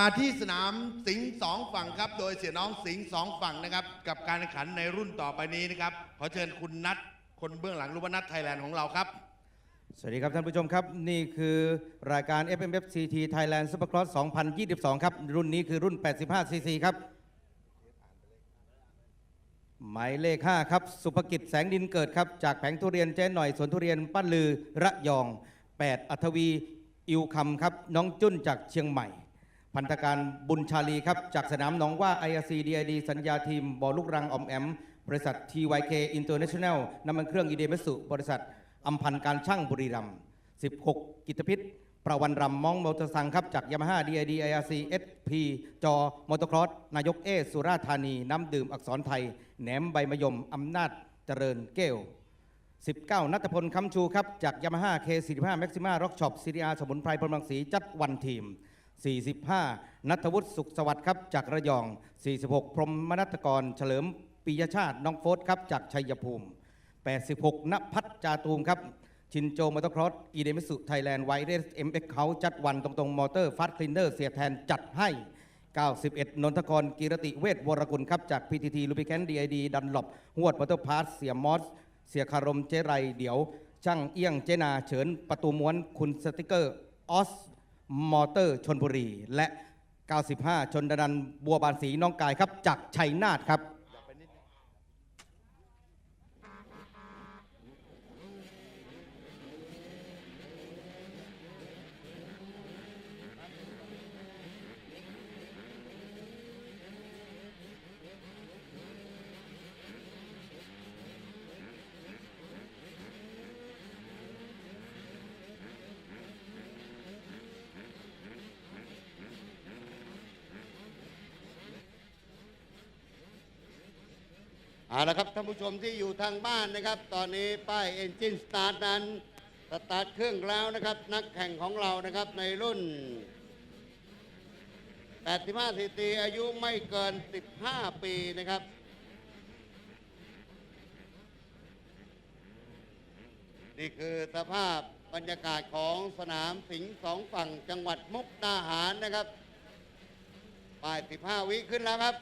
มาที่สนามสิงห์สองฝั่งครับ โดยเสียน้องสิงห์สองฝั่งนะครับ กับการแข่งขันในรุ่นต่อไปนี้นะครับ ขอเชิญคุณนัทคนเบื้องหลังรูปนัทไทยแลนด์ของเราครับ สวัสดีครับท่านผู้ชมครับ นี่คือรายการ FMFCT Thailand Supercross 2022 ครับ รุ่นนี้คือรุ่น 85 cc ครับ หมายเลข 5 ครับ สุภกิจแสงดินเกิดครับ จากแผงทุเรียนเจ๊หน่อยสวนทุเรียนป้านลือระยอง 8 อัธวี อิวคำครับ น้องจุ้นจากเชียงใหม่ พันธการบุญชาลีครับ จากสนามหนองว่า IRC DID สัญญาทีมบอลลูกรังออมแอม บริษัท TYK International น้ำมันเครื่องอีเดมัสุบริษัทอัมพันธ์การช่างบุรีรัมย์16 กิตพิษประวันรำมองมอเตอร์ซังครับ จากยามาฮ่า DID IRC SP จอมอเตอร์ครอสนายกเอสุราธานี น้ำดื่มอักษรไทย แหนมใบมะยมอำนาจเจริญเกล19 นัทพลคำชูครับ จากยามาฮ่า K45 Maxima Rock Shop CDR สมุนไพรพลมังสีจัดวันทีม 45 นัทวุฒิสุขสวัสดิ์ครับจากระยอง 46 พรหมนัตกร เฉลิมปิยชาติน้องโฟสครับจากชัยภูมิ 86ณพัฒจาตูมครับ ชินโจมอเตอร์ครอสอีเดมิสุไทยแลนด์ไวเรสเอ็มเอ็กเขาจัดวันตรงๆมอเตอร์ฟาสคลีนเนอร์เสียแทนจัดให้ 91 นนทกรกิรติเวทวรกุลครับจาก PTT ลูปิแคนดีไอดีดันหลบหวดมอเตอร์พาร์ทเสียมอสเสียคารมเจไรเดี๋ยว ช่างเอี้ยงเจนาเฉินประตูม้วนคุณสติกเกอร์ออส มอเตอร์ชนบุรี และ 95 ชนดนันบัวบานสีน้องกายครับ จากชัยนาทครับ เอาละครับท่านผู้ชมที่อยู่ทางบ้านนะครับ ตอนนี้ป้าย Engine Start นั้นสตาร์ทเครื่องแล้วนะครับ นักแข่งของเรานะครับในรุ่น 85ซีซีอายุไม่เกิน 15 ปีนะครับนี่คือสภาพบรรยากาศของสนามสิงห์สองฝั่งจังหวัดมุกดาหารนะครับ ป้าย 15 วิขึ้นแล้วครับ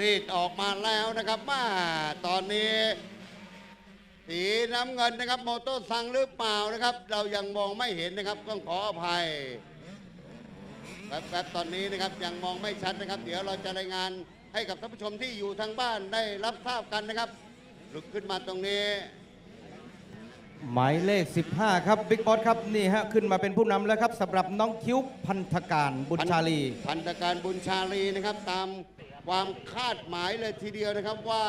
รีดออกมาแล้วนะครับมาตอนนี้สีน้ำเงินนะครับโมโต้ซังหรือเปล่านะครับ เรายังมองไม่เห็นนะครับต้องขออภัยแป๊บๆตอนนี้นะครับยังมองไม่ชัดนะครับ เดี๋ยวเราจะรายงานให้กับท่านผู้ชมที่อยู่ทางบ้านได้รับทราบกันนะครับลุกขึ้นมาตรงนี้หมายเลข 15 ครับบิ๊กบอสครับนี่ฮะขึ้นมาเป็นผู้นำแล้วครับสำหรับน้องคิ้วพันธการบุญชาลี พันธการบุญชาลีนะครับตาม ความคาดหมายเลยทีเดียวนะครับว่า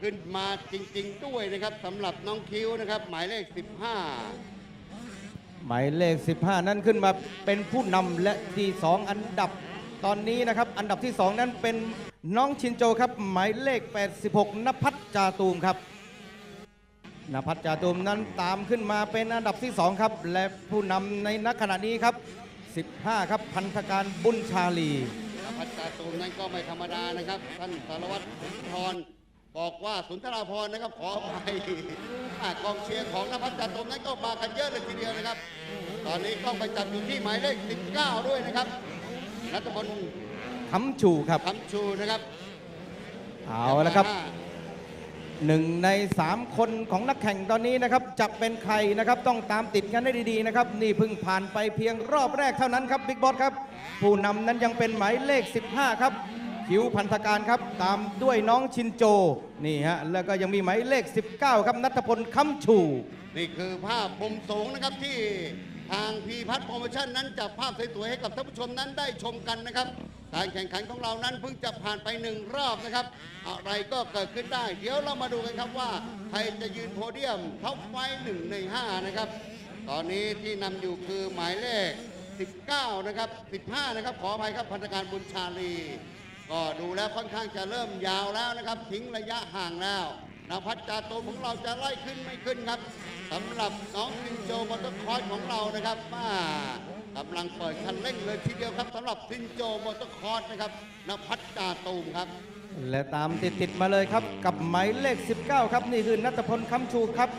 ขึ้นมาจริง ๆ ด้วยนะครับสำหรับน้องคิ้วนะครับ หมายเลข 15 หมายเลข 15 นั้นขึ้นมาเป็นผู้นำและที่ 2 อันดับตอนนี้นะครับ อันดับที่ 2 นั้นเป็นน้องชินโจครับ หมายเลข 86นภัทรจาตูมครับนภัทรจาตูมนั้นตามขึ้นมาเป็นอันดับที่ 2 ครับ และผู้นำในนักขณะนี้ครับ 15 ครับพันธการบุญชาลี พัฒนาตูมนั้นก็ไม่ธรรมดานะครับ ท่านสารวัตรสุนทรบอกว่าสุนทราพรนะครับขออภัยอ่ากองเชียร์ของนภัสจาตูมนั้นก็มากันเยอะเลยทีเดียวนะครับ ตอนนี้กล้องไปจับอยู่ที่หมายเลข 19 ด้วยนะครับรัฐพลคำชูครับคำชูนะครับ เอาละครับ หนึ่งในสามคนของนักแข่งตอนนี้นะครับจะเป็นใครนะครับต้องตามติดกันให้ดีๆนะครับนี่เพิ่งผ่านไปเพียงรอบแรกเท่านั้นครับบิ๊กบอสครับ ผู้นำนั้นยังเป็นหมายเลข 15 ครับคิวพันธการครับ ตามด้วยน้องชินโจนี่ฮะแล้วก็ยังมีหมายเลข 19 ครับนัทพลคำชู นี่คือภาพมุมสูงนะครับที่ ทางพีพัฒน์โปรโมชั่นนั้นจับภาพสวยๆให้กับท่านผู้ชมนั้นได้ชมกันนะครับการแข่งขันของเรานั้นเพิ่งจะผ่านไปหนึ่งรอบนะครับ อะไรก็เกิดขึ้นได้ เดี๋ยวเรามาดูกันครับว่าใครจะยืนโพเดียมท็อปไฟหนึ่งในห้านะครับ ตอนนี้ที่นำอยู่คือหมายเลข 19 นะครับ 15 นะครับ ขออภัยครับพันธการบุญชาลี ก็ดูแล้วค่อนข้างจะเริ่มยาวแล้วนะครับ ทิ้งระยะห่างแล้ว นภัสจาโตมของเราจะไล่ขึ้นไม่ขึ้นครับสำหรับน้องซินโจมอเตอร์คอร์สของเรานะครับมากำลังเปิดคันเร่งเลยทีเดียวครับสำหรับซินโจมอเตอร์คอร์สนะครับนภัสจาตูมครับ และตามติดติดมาเลยครับ กับหมายเลข 19 ครับ นี่คือนัทพลคำชูครับ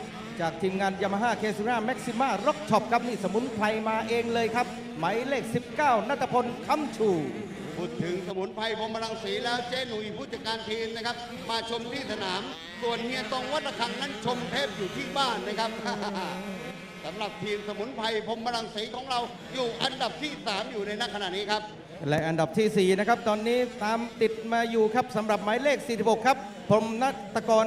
จากทีมงานยามาฮ่าเคซูราแม็กซิมาร็อกช็อปครับนี่สมุนไพรมาเองเลยครับ หมายเลข 19 นัทพลคำชู พูดถึงสมุนไพรพรหมรังสีแล้วเจ๊หนุ่ยผู้จัดการทีมนะครับ มาชมที่สนาม ส่วนเฮียตรงวัดระฆังนั้นชมเทปอยู่ที่บ้านนะครับสำหรับทีมสมุนไพรพรหมรังสีของเราอยู่อันดับที่ 3 อยู่ในนักขณะนี้ครับ และอันดับทีสี่ 4 นะครับ ตอนนี้ตามติดมาอยู่ครับสำหรับหมายเลข 46 ครับพรหมนัตกร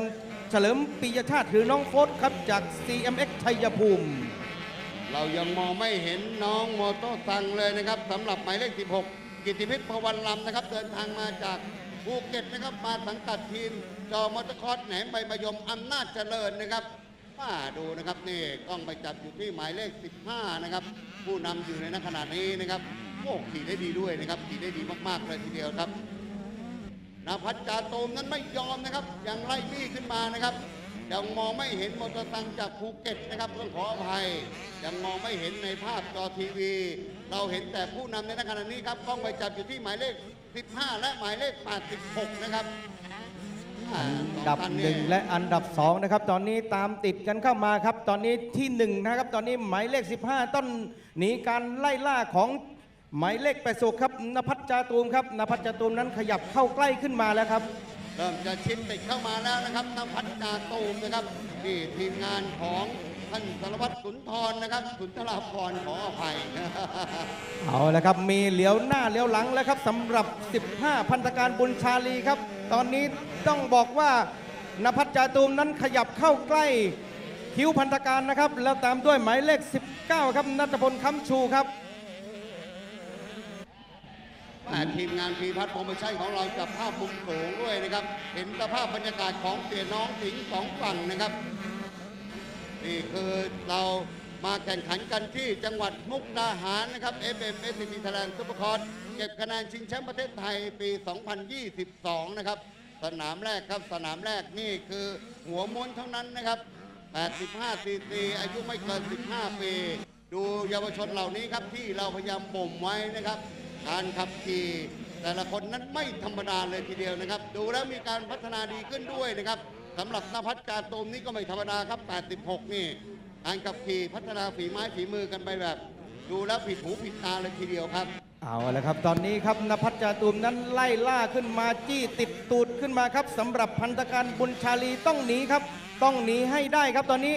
เฉลิมปิยชาติหรือน้องโฟสครับจาก CMX ชัยภูมิ เรายังมองไม่เห็นน้องโมโตซังเลยนะครับสำหรับหมายเลข 16 กิติพิษพวันลำนะครับ เดินทางมาจากภูเก็ตนะครับ มาสังกัดทีม จอมอเตอร์คอร์สแหนมใบมะยมอำนาจเจริญนะครับมาดูนะครับนี่กล้องไปจับอยู่ที่หมายเลข 15 นะครับ ผู้นำอยู่ในนักขณะนี้นะครับโอ้ขี่ได้ดีด้วยนะครับขี่ได้ดีมากๆเลยทีเดียวครับนภัสจาโตมนั้นไม่ยอมนะครับ ยังไล่บี้ขึ้นมานะครับยังมองไม่เห็นมอเตอร์ไซค์จากภูเก็ตนะครับต้องขออภัย ยังมองไม่เห็นในภาพจอทีวี เราเห็นแต่ผู้นำในขณะนี้ครับกล้องไปจับอยู่ที่หมายเลข 15 และหมายเลข 86 นะครับอ่าอันสองดับท่านหนี่นึ่งและอันดับสองนะครับ ตอนนี้ตามติดกันเข้ามาครับ ตอนนี้ที่หนึ่งนะครับ ตอนนี้หมายเลข 15 ต้นหนีการไล่ล่าของหมายเลขแปดสุกครับนภัสจาตูมครับนภัสจาตูมนั้นขยับเข้าใกล้ขึ้นมาแล้วครับ เริ่มจะชิดติดเข้ามาแล้วนะครับนภัสจาโตมนะครับนี่ทีมงานของ ท่านสารวัตรสุนทรนะครับสุนทราพรขออภัย เอาละครับ มีเหลียวหน้าเหลียวหลังแล้วครับสำหรับ 15 พันธการบุญชาลีครับ ตอนนี้ต้องบอกว่านภัสจาตูมนั้นขยับเข้าใกล้คิ้วพันธการนะครับ แล้วตามด้วยหมายเลข 19 ครับนัทพลคำชูครับอ่าทีมงานพีพัฒน์โปรโมชั่นของเราจับภาพมุมสูงด้วยนะครับ เห็นสภาพบรรยากาศของเสียน้องสิงห์สองฝั่งนะครับ นี่คือเรามาแข่งขันกันที่จังหวัดมุกดาหารนะครับ FM SCT Thailand Super c o r เก็บคะแนนชิงแชมป์ประเทศไทยปี 2022 นะครับ สนามแรกครับสนามแรกนี่คือหัวม้วนเท่านั้นนะครับ 85 ซีซีอายุไม่เกิน 15 ปี ดูเยาวชนเหล่านี้ครับที่เราพยายามบ่มไว้นะครับ การขับขี่แต่ละคนนั้นไม่ธรรมดาเลยทีเดียวนะครับ ดูแล้วมีการพัฒนาดีขึ้นด้วยนะครับ สำหรับนภัสจาตูมนี่ก็ไม่ธรรมดาครับ 86 นี่การขับขี่พัฒนาฝีไม้ฝีมือกันไปแบบ ดูแล้วผิดหูผิดตาเลยทีเดียวครับ เอาละครับ ตอนนี้ครับนภัสจาตูมนั้นไล่ล่าขึ้นมาจี้ติดตูดขึ้นมาครับสำหรับพันธการบุญชาลีต้องหนีครับ ต้องหนีให้ได้ครับตอนนี้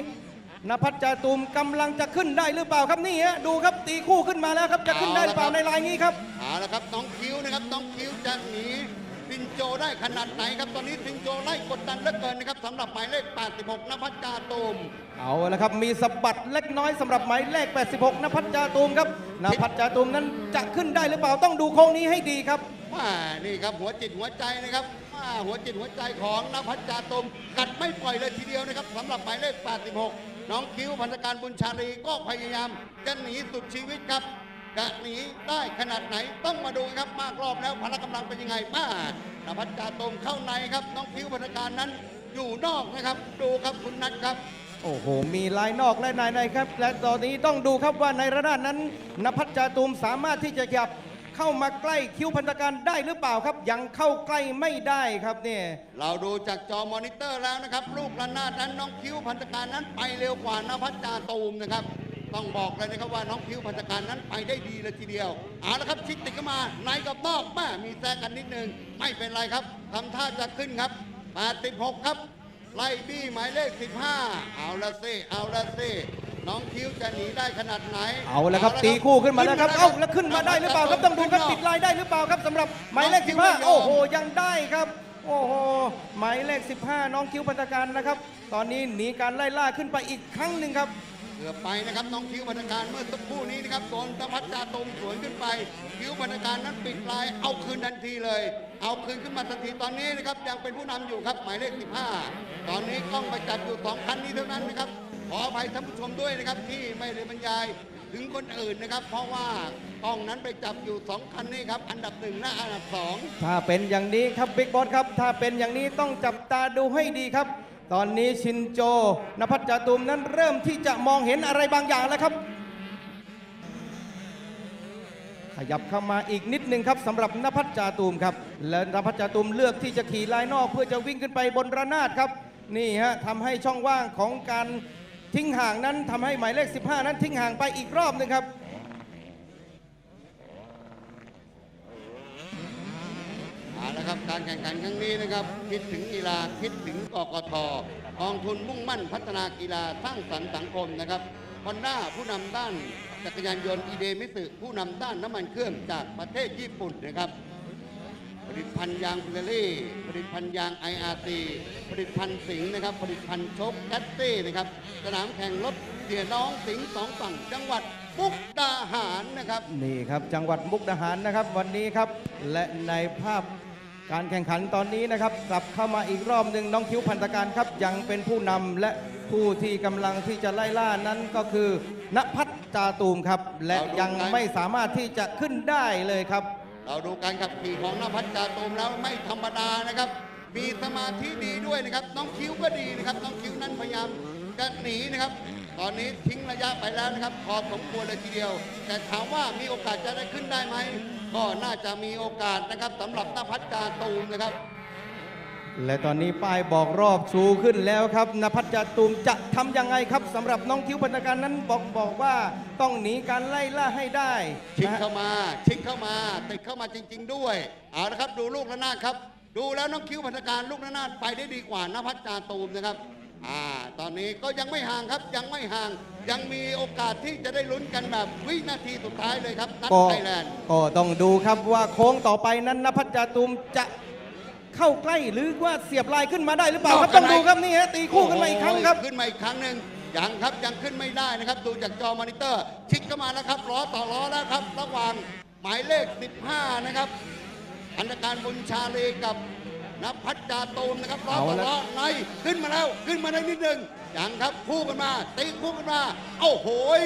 นภัสจาตูมกำลังจะขึ้นได้หรือเปล่าครับนี่ฮะดูครับตีคู่ขึ้นมาแล้วครับจะขึ้นได้หรือเปล่าในลายนี้ครับเอาละครับน้องคิ้วนะครับน้องคิ้วจะหนีซิน โจได้ขนาดไหนครับตอนนี้ซินโจไล่กดดันเหลือเกินนะครับสำหรับหมายเลข 86นภัสจาตูมเอาละครับมีสะบัดเล็กน้อยสำหรับหมายเลข 86นภัสจาตูมครับนภัสจาตูมนั้นจะขึ้นได้หรือเปล่าต้องดูโค้งนี้ให้ดีครับว่านี่ครับหัวจิตหัวใจนะครับว่าหัวจิตหัวใจของนภัสจาตุมกัดไม่ปล่อยเลยทีเดียวนะครับสำหรับหมายเลข 86 น้องคิ้วพันธการบุญชาลีก็พยายามจะหนีสุดชีวิตครับจะหนีได้ขนาดไหนต้องมาดูครับมากรอบแล้วพละกำลังเป็นยังไงป้า นภัสจาตุมเข้าในครับ น้องคิ้วพันธการนั้นอยู่นอกนะครับ ดูครับคุณนัทครับ โอ้โห มีลายนอกและในในครับ และตอนนี้ต้องดูครับว่าในระนาดนั้นนภัสจาตูมสามารถที่จะขยับเข้ามาใกล้คิ้วพันธการได้หรือเปล่าครับ ยังเข้าใกล้ไม่ได้ครับเนี่ยเราดูจากจอมอนิเตอร์แล้วนะครับ ลูกระนาดนั้นน้องคิ้วพันธการนั้นไปเร็วกว่านภัสจาตูมนะครับ ต้องบอกเลยนะครับว่าน้องคิ้วพันธการนั้นไปได้ดีเลยทีเดียวเอาละครับชิดติดเข้ามาในกับนอกแม่มีแซงกันนิดนึงไม่เป็นไรครับทำท่าจะขึ้นครับ86ครับ ไล่บี้หมายเลข 15 เอาละสิเอาละสิน้องคิ้วจะหนีได้ขนาดไหน เอาละครับตีคู่ขึ้นมาแล้วครับ เอ้าแล้วขึ้นมาได้หรือเปล่าครับต้องดูครับติดลายได้หรือเปล่าครับสำหรับหมายเลข15โอ้โหยังได้ครับโอ้โหหมายเลข 15 น้องคิ้วพันธการนะครับ ตอนนี้หนีการไล่ล่าขึ้นไปอีกครั้งหนึ่งครับ เกือบไปนะครับน้องคิ้วบรรณการเมื่อสักครู่นี้นะครับโดนตะพัดจาตมสวนขึ้นไป คิ้วบรรณการนั้นปิดลายเอาคืนทันทีเลย เอาคืนขึ้นมาทันทีตอนนี้นะครับยังเป็นผู้นำอยู่ครับหมายเลข 15 ตอนนี้กล้องไปจับอยู่สองคันนี้เท่านั้นนะครับขออภัยท่านผู้ชมด้วยนะครับที่ไม่ได้บรรยายถึงคนอื่นนะครับ เพราะว่ากล้องนั้นไปจับอยู่สองคันนี้ครับอันดับหนึ่งและอันดับสองถ้าเป็นอย่างนี้ครับบิ๊กบอสครับ ถ้าเป็นอย่างนี้ต้องจับตาดูให้ดีครับ ตอนนี้ชินโจนภัสจาตุมนั้นเริ่มที่จะมองเห็นอะไรบางอย่างแล้วครับ ขยับเข้ามาอีกนิดนึงครับสำหรับนภัสจาตูมครับ และนภัสจาตูมเลือกที่จะขี่ลายนอกเพื่อจะวิ่งขึ้นไปบนระนาดครับ นี่ฮะทำให้ช่องว่างของการทิ้งห่างนั้นทำให้หมายเลข 15 นั้นทิ้งห่างไปอีกรอบหนึงครับ เอาละครับ การแข่งขันครั้งนี้นะครับคิดถึงกีฬาคิดถึงกกทกองทุนมุ่งมั่นพัฒนากีฬาสร้างสรรค์สังคมนะครับฮอนด้าผู้นำด้านจักรยานยนต์อีเดมิสึผู้นำด้านน้ำมันเครื่องจากประเทศญี่ปุ่นนะครับ ผลิตภัณฑ์ยางฟิลลี่ ผลิตภัณฑ์ยาง IRC ผลิตภัณฑ์สิงห์นะครับ ผลิตภัณฑ์ชคแคตตี้นะครับ สนามแข่งรถเสียน้องสิงห์สองฝั่งจังหวัดมุกดาหารนะครับ นี่ครับจังหวัดมุกดาหารนะครับวันนี้ครับ และในภาพ การแข่งขันตอนนี้นะครับ กลับเข้ามาอีกรอบหนึ่งน้องคิ้วพันธการครับ ยังเป็นผู้นำและผู้ที่กำลังที่จะไล่ล่านั้นก็คือนภัสจาตูมครับ และยังไม่สามารถที่จะขึ้นได้เลยครับ เราดูการขับขี่ของนภัสจาตูมแล้วไม่ธรรมดานะครับ มีสมาธิดีด้วยนะครับน้องคิ้วก็ดีนะครับน้องคิ้วนั้นพยายามจะหนีนะครับ ตอนนี้ทิ้งระยะไปแล้วนะครับพอสมควรเลยทีเดียว แต่ถามว่ามีโอกาสจะได้ขึ้นได้ไหม ก็น่าจะมีโอกาสนะครับสำหรับนภัสจาตูมนะครับ และตอนนี้ป้ายบอกรอบชูขึ้นแล้วครับนภัสจาตูมจะทำยังไงครับสำหรับน้องคิ้วพันธการนั้นบอกบอกว่าต้องหนีการไล่ล่าให้ได้ชิงนะฮะเข้ามา ชิงเข้ามาติดเข้ามาจริง ๆ ด้วยเอาละครับดูลูกระนาดครับ ดูแล้วน้องคิ้วพัฒการลูกระนาดไปได้ดีกว่านภัสจาตูมนะครับ อ่าตอนนี้ก็ยังไม่ห่างครับยังไม่ห่าง ยังมีโอกาสที่จะได้ลุ้นกันแบบวินาทีสุดท้ายเลยครับนัดก็ไทยแลนด์ ก็ต้องดูครับว่าโค้งต่อไปนั้นนภัสจาตูมจะเข้าใกล้หรือว่าเสียบลายขึ้นมาได้หรือเปล่าครับนอกกัต้นองไหมดูครับนี่ฮะตีคู่กันมาอีกครั้งครับ โอ้โหขึ้นมาอีกครั้งหนึ่งยังครับยังขึ้นไม่ได้นะครับ ดูจากจอมอนิเตอร์ ชิดเข้ามาแล้วครับล้อต่อล้อแล้วครับ ระหว่างหมายเลข 15 นะครับอันการบุญชาลีกับ นภัสจาตูมนะครับล้อต่อเอาละล้อในขึ้นมาแล้วขึ้นมาได้นิดหนึ่งยังครับคู่กันมาตีคู่กันมาเอ้าโหย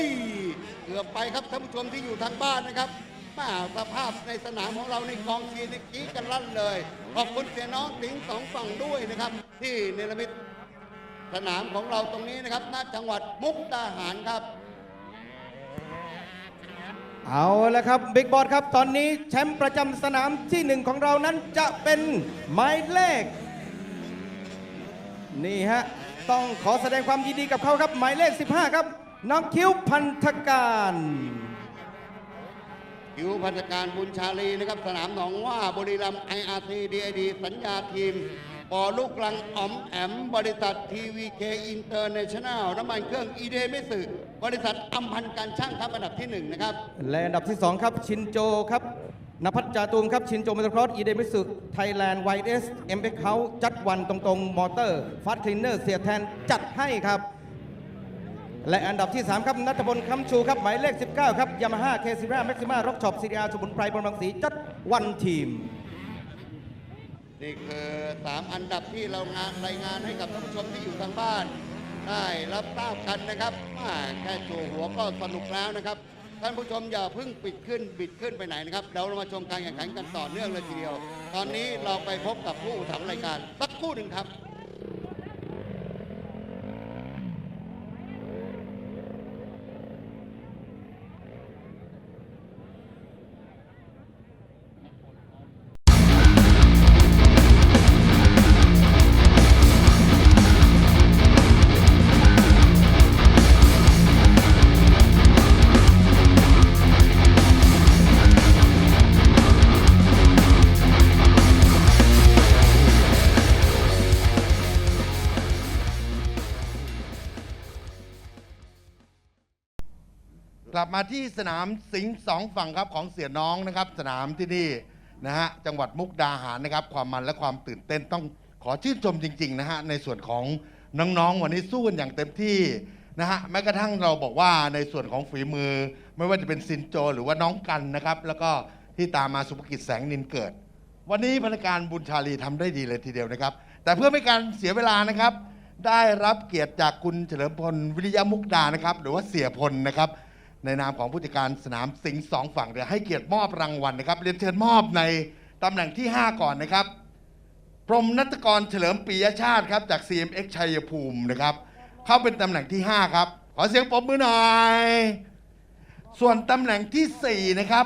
เกือบไปครับท่านผู้ชมที่อยู่ทางบ้านนะครับมาสภาพในสนามของเราในกองเชียร์นี่กรี๊ดกันลั่นเลยขอบคุณเสียน้องสิงห์สองฝั่งด้วยนะครับ ที่เนรมิตสนามของเราตรงนี้นะครับณจังหวัดมุกดาหารครับ เอาละครับบิ๊กบอสครับ ตอนนี้แชมป์ประจำสนามที่หนึ่งของเรานั้นจะเป็นหมายเลข นี่ฮะ ต้องขอแสดงความยินดีกับเขาครับ หมายเลข 15 ครับ น้องคิ้วพันธการคิวพันธการบุญชาลีนะครับ สนามหนองว่าบุรีรัมย์ไออาร์ทีดีไอดีสัญญาทีมปอลูกลังอ๋อมแอม บริษัททีวีเคอินเตอร์เนชั่นแนลน้ำมันเครื่องอีเดมิสึ บริษัทอัมพันธ์การช่างครับอันดับที่หนึ่งนะครับ และอันดับที่2ครับชินโจครับนภัสจาตูมครับชินโจมอเตอร์ครอสอีเดมิสุไทยแลนด์ไวเอสเอ็มเบคเฮาจัดวันตรงๆมอเตอร์ฟาสคลีนเนอร์เสียแทนจัดให้ครับ และอันดับที่ 3 ครับนัทพลคำชูครับหมายเลข 19 ครับยามาฮ่าเคซิราแม็กซิมาร็อกช็อปซีดีอาร์สมุนไพรบนบางสีจัดวันทีม นี่คือ 3 อันดับที่เรางานรายงานให้กับท่านผู้ชมที่อยู่ทางบ้าน ได้รับทราบกันนะครับอ่าแค่จูหัวก็สนุกแล้วนะครับ ท่านผู้ชมอย่าเพิ่งปิดขึ้นบิดขึ้นไปไหนนะครับเดี๋ยวเรามาชมการแข่งขันกันต่อเนื่องเลยทีเดียว ตอนนี้เราไปพบกับผู้ทำรายการสักครู่หนึ่งครับ มาที่สนามสิงห์สองฝั่งครับของเสียน้องนะครับ สนามที่นี่นะฮะจังหวัดมุกดาหารนะครับ ความมันและความตื่นเต้นต้องขอชื่นชมจริง ๆ นะฮะในส่วนของน้องๆวันนี้สู้กันอย่างเต็มที่นะฮะแม้กระทั่งเราบอกว่าในส่วนของฝีมือ ไม่ว่าจะเป็นซินโจหรือว่าน้องกันนะครับ แล้วก็ที่ตามมาสุภกิจแสงนินเกิด วันนี้พนักงานบุญชาลีทำได้ดีเลยทีเดียวนะครับ แต่เพื่อไม่การเสียเวลานะครับ ได้รับเกียรติจากคุณเฉลิมพลวิริยมุกดานะครับ หรือว่าเสียพลนะครับ ในนามของผู้จัดการสนามสิงห์สองฝั่งเดี๋ยวให้เกียรติมอบรางวัลนะครับ เรียนเชิญมอบในตำแหน่งที่ 5 ก่อนนะครับ พรหมนัตกรเฉลิมปียชาติครับจาก CMX ชัยภูมินะครับ เข้าเป็นตำแหน่งที่ 5 ครับ ขอเสียงปรบมือหน่อย ส่วนตำแหน่งทีสี่ 4 นะครับ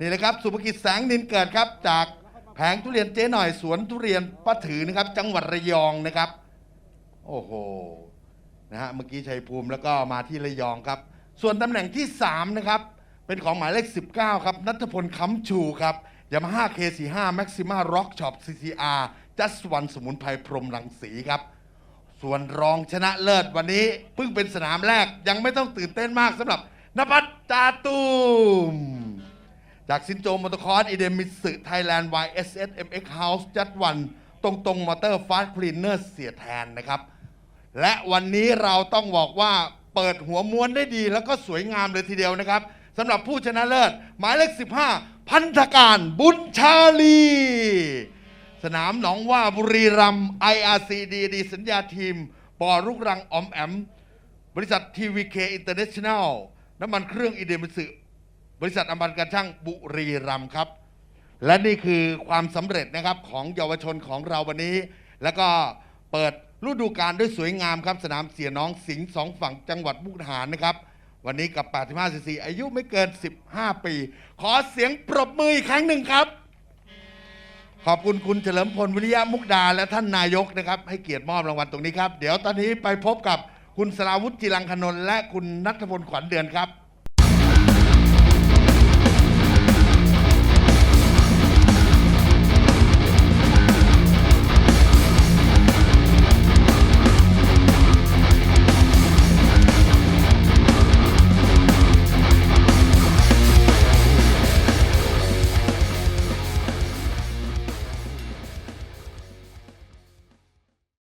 นี่นะครับ สุภกิจแสงนินเกิดครับ จากแผงทุเรียนเจ๊หน่อยสวนทุเรียนป้าถือนะครับ จังหวัดระยองนะครับ โอ้โห นะฮะเมื่อกี้ชัยภูมิแล้วก็มาที่ระยองครับ ส่วนตำแหน่งที่ 3 นะครับ เป็นของหมายเลข 19 ครับนัทพลค้ำชูครับยามาฮ่า K45 Maxima Rock Shop CCR Just One สมุนไพรพรหมรังสีครับ ส่วนรองชนะเลิศวันนี้เพิ่งเป็นสนามแรกยังไม่ต้องตื่นเต้นมากสำหรับนภัสจาตุมจากซินโจมอเตอร์คอร์สอีเดมิสึไทยแลนด์ YSS MX House จัดวัน ตรงตรงมอเตอร์ฟาสต์คลีนเนอร์เสียแทนนะครับ และวันนี้เราต้องบอกว่าเปิดหัวม้วนได้ดีแล้วก็สวยงามเลยทีเดียวนะครับสำหรับผู้ชนะเลิศ หมายเลข 15 พันธการบุญชาลี สนามหนองว่าบุรีรัมย์ IRC ดีดีสัญญาทีม ปอรุกรังอมแอม บริษัท TVK International น้ำมันเครื่องอีเดมิสึบริษัทอมันการช่างบุรีรัมย์ครับ และนี่คือความสำเร็จนะครับของเยาวชนของเราวันนี้ แล้วก็เปิด ฤดูกาลด้วยสวยงามครับ สนามเสียน้องสิงห์สองฝั่งจังหวัดมุกดาหารนะครับ วันนี้กับ 85 cc อายุไม่เกิน 15 ปี ขอเสียงปรบมืออีกครั้งหนึ่งครับ ขอบคุณคุณเฉลิมพลวิริยะมุกดาและท่านนายกนะครับ ให้เกียรติมอบรางวัลตรงนี้ครับ เดี๋ยวตอนนี้ไปพบกับคุณสราวุฒิจิรังคณนท์และคุณนัทพลขวัญเดือนครับ